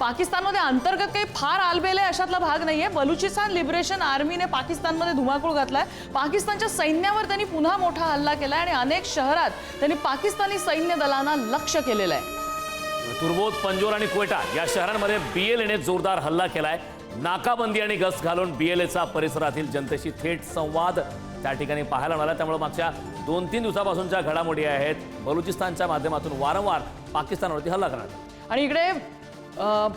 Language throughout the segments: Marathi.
पाकिस्तानमध्ये अंतर्गत काही फार आलबेल आहे अशातला भाग नाहीये. बलुचिस्तान लिबरेशन आर्मीने पाकिस्तानमध्ये धुमाकूळ घातलाय. पाकिस्तानच्या सैन्यावर त्यांनी पुन्हा मोठा हल्ला केलाय आणि अनेक शहरात त्यांनी पाकिस्तानी सैन्य दलांना लक्ष केलेलं आहे तुर्बोत पंजोर आणि क्वेटा या शहरांमध्ये बीएलएने जोरदार हल्ला केलाय. नाकाबंदी आणि गस्त घालून बीएलएचा परिसरातील जनतेशी थेट संवाद त्या ठिकाणी पाहायला मिळाला. त्यामुळे मागच्या दोन तीन दिवसापासूनच्या घडामोडी आहेत. बलुचिस्तानच्या माध्यमातून वारंवार पाकिस्तानवरती हल्ला करण्यात आला. आणि इकडे Uh,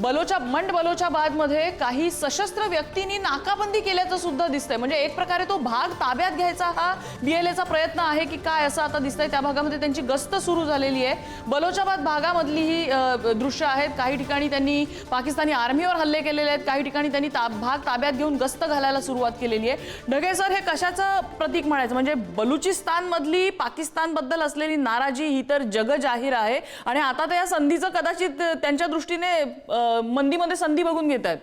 बलोचा मंड बलोचाबादमध्ये काही सशस्त्र व्यक्तींनी नाकाबंदी केल्याचं सुद्धा दिसतंय. म्हणजे एक प्रकारे तो भाग ताब्यात घ्यायचा हा डीएलएचा प्रयत्न आहे की काय असं आता दिसतंय. त्या भागामध्ये त्यांची गस्त सुरू झालेली आहे. बलोचाबाद भागामधली ही दृश्य आहेत. काही ठिकाणी त्यांनी पाकिस्तानी आर्मीवर हल्ले केलेले आहेत. काही ठिकाणी त्यांनी ता भाग ताब्यात घेऊन गस्त घालायला सुरुवात केलेली आहे. ढगे सर हे कशाचं प्रतीक म्हणायचं? म्हणजे बलुचिस्तानमधली पाकिस्तानबद्दल असलेली नाराजी ही तर जगजाहीर आहे. आणि आता तर या संधीचं कदाचित त्यांच्या दृष्टीने मंदीमध्ये संधी बघून घेत आहेत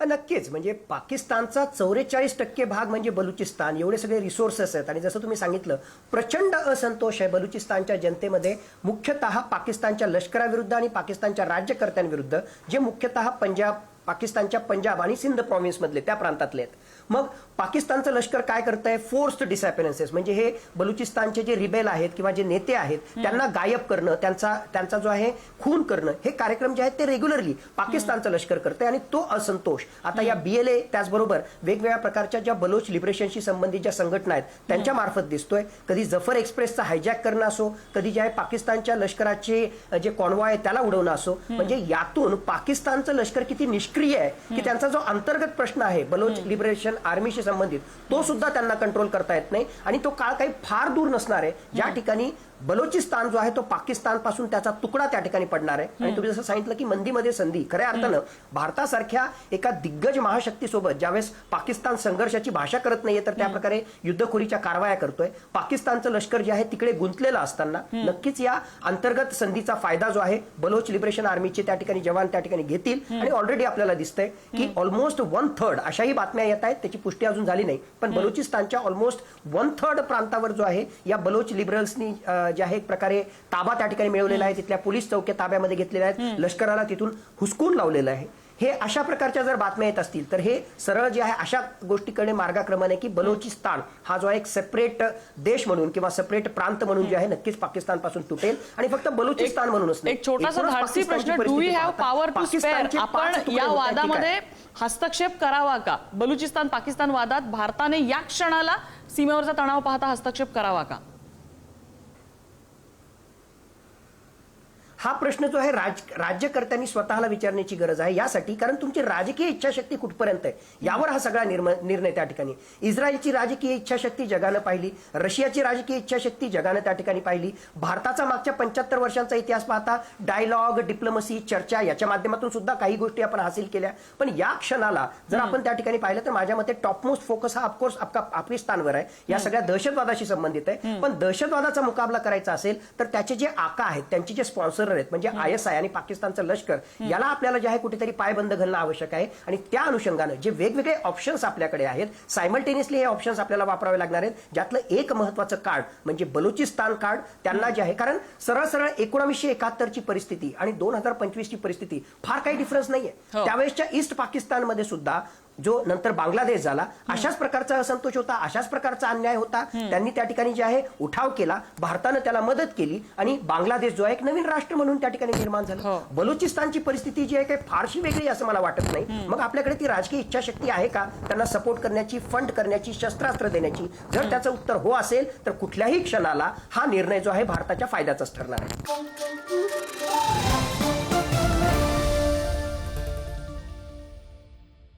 नक्कीच. म्हणजे पाकिस्तानचा चौवेचाळीस टक्के भाग म्हणजे बलुचिस्तान. एवढे सगळे रिसोर्सेस आहेत. आणि जसं तुम्ही सांगितलं प्रचंड असंतोष आहे बलुचिस्तानच्या जनतेमध्ये. मुख्यतः पाकिस्तानच्या लष्कराविरुद्ध आणि पाकिस्तानच्या राज्यकर्त्यांविरुद्ध जे मुख्यतः पंजाब पाकिस्तानच्या पंजाब आणि सिंध प्रॉव्हिन्समधले त्या प्रांतातले आहेत. मग पाकिस्तानचं लष्कर काय करत आहे फोर्स्ड डिसॅपिरन्सेस म्हणजे हे बलुचिस्तानचे जे रिबेल आहेत किंवा जे नेते आहेत त्यांना गायब करणं त्यांचा त्यांचा जो आहे खून करणं हे कार्यक्रम जे आहेत ते रेग्युलरली पाकिस्तानचं लष्कर करतंय आणि तो असंतोष. आता या बीएलए त्याचबरोबर वेगवेगळ्या प्रकारच्या ज्या बलोच लिबरेशनशी संबंधित ज्या संघटना आहेत त्यांच्या मार्फत दिसतोय. कधी जफर एक्सप्रेसचा हायजॅक करणं असो कधी जे आहे पाकिस्तानच्या लष्कराचे जे कॉन्वॉय आहे त्याला उडवणं असो. म्हणजे यातून पाकिस्तानचं लष्कर किती निष्क्रिय आहे की त्यांचा जो अंतर्गत प्रश्न आहे बलोच लिबरेशन आर्मीशी संबंधित तो सुद्धा त्यांना कंट्रोल करता येत नाही आणि तो काळ काही फार दूर नसणार आहे. ज्या ठिकाणी बलोचिस्तान जो आहे तो पाकिस्तानपासून त्याचा तुकडा त्या ठिकाणी पडणार आहे. आणि तुम्ही जसं सांगितलं की मंदीमध्ये संधी खऱ्या अर्थानं भारतासारख्या एका दिग्गज महाशक्तीसोबत ज्यावेळेस पाकिस्तान संघर्षाची भाषा करत नाहीये तर त्या प्रकारे युद्धखोरीच्या कारवाया करतोय. पाकिस्तानचं लष्कर जे आहे तिकडे गुंतलेलं असताना नक्कीच या अंतर्गत संधीचा फायदा जो आहे बलोच लिबरेशन आर्मीचे त्या ठिकाणी जवान त्या ठिकाणी घेतील आणि ऑलरेडी आपल्याला दिसतंय की ऑलमोस्ट वन थर्ड अशाही बातम्या येत आहेत. त्याची पुष्टी अजून झाली नाही. पण बलुचिस्तानच्या ऑलमोस्ट वन थर्ड प्रांतावर जो आहे या बलोच लिबरल्सनी जे आहे एक प्रकारे ताबा त्या ठिकाणी मिळवलेला आहे. तिथल्या पोलीस चौक्या ताब्यामध्ये घेतलेल्या आहेत. लष्कराला तिथून हुसकून लावलेलं आहे. हे अशा प्रकारच्या जर बातम्या येत असतील तर हे सरळ जे आहे अशा गोष्टीकडे मार्गक्रमण आहे की बलोचिस्तान हा जो आहे एक सेपरेट देश म्हणून किंवा सेपरेट प्रांत म्हणून जे आहे नक्कीच पाकिस्तानपासून तुटेल आणि फक्त बलुचिस्तान म्हणूनच एक छोटासा एकूणच धाडसी पाकिस्तानची प्रश्न डू परिस्थिती वी हॅव पाहता पॉवर टू स्पेअर पाकिस्तानचे आपण या. वादामध्ये हस्तक्षेप करावा का? बलुचिस्तान पाकिस्तान वादात भारताने या क्षणाला सीमेवरचा तणाव पाहता हस्तक्षेप करावा का? हा प्रश्न जो आहे राज राज्यकर्त्यांनी स्वतःला विचारण्याची गरज आहे यासाठी कारण तुमची राजकीय इच्छाशक्ती कुठपर्यंत आहे? यावर हा सगळा निर्म- निर्णय त्या ठिकाणी. इस्रायलची राजकीय इच्छाशक्ती जगानं पाहिली रशियाची राजकीय इच्छाशक्ती जगानं त्या ठिकाणी पाहिली. भारताचा मागच्या पंच्याहत्तर वर्षांचा इतिहास पाहता डायलॉग डिप्लोमसी चर्चा याच्या माध्यमातून सुद्धा काही गोष्टी आपण हासिल केल्या. पण या क्षणाला जर आपण त्या ठिकाणी पाहिलं तर माझ्या मते टॉपमोस्ट फोकस हा ऑफकोर्स पाकिस्तानवर आहे. या सगळ्या दहशतवादाशी संबंधित आहे. पण दहशतवादाचा मुकाबला करायचा असेल तर त्याचे जे आका आहेत त्यांचे जे स्पॉन्सर आहेत. म्हणजे आय एस आय आणि पाकिस्तानचं लष्कर याला आपल्याला जे आहे कुठेतरी पायबंद घालणं आवश्यक आहे. आणि त्या अनुषंगानं जे वेगवेगळे ऑप्शन्स आपल्याकडे आहेत सायमल्टेनियसली हे ऑप्शन्स आपल्याला वापरावे लागणार आहेत. ज्यातलं एक महत्वाचं कार्ड म्हणजे बलुचिस्तान कार्ड त्यांना जे आहे कारण सरळ सरळ एकोणावीसशे एकाहत्तरची परिस्थिती आणि दोन हजार पंचवीसची परिस्थिती फार काही डिफरन्स नाहीये. हो. त्यावेळेसच्या ईस्ट पाकिस्तानमध्ये सुद्धा जो नंतर बांगलादेश झाला अशाच प्रकारचा असंतोष होता अशाच प्रकारचा अन्याय होता. त्यांनी त्या ठिकाणी जे आहे उठाव केला. भारतानं त्याला मदत केली आणि बांगलादेश जो आहे एक नवीन राष्ट्र म्हणून त्या ठिकाणी निर्माण हो. झालं बलुचिस्तानची परिस्थिती जी आहे काही फारशी वेगळी असं मला वाटत नाही. मग आपल्याकडे ती राजकीय इच्छाशक्ती आहे का? त्यांना सपोर्ट करण्याची फंड करण्याची शस्त्रास्त्र देण्याची. जर त्याचं उत्तर हो असेल तर कुठल्याही क्षणाला हा निर्णय जो आहे भारताच्या फायद्याचाच ठरणार आहे.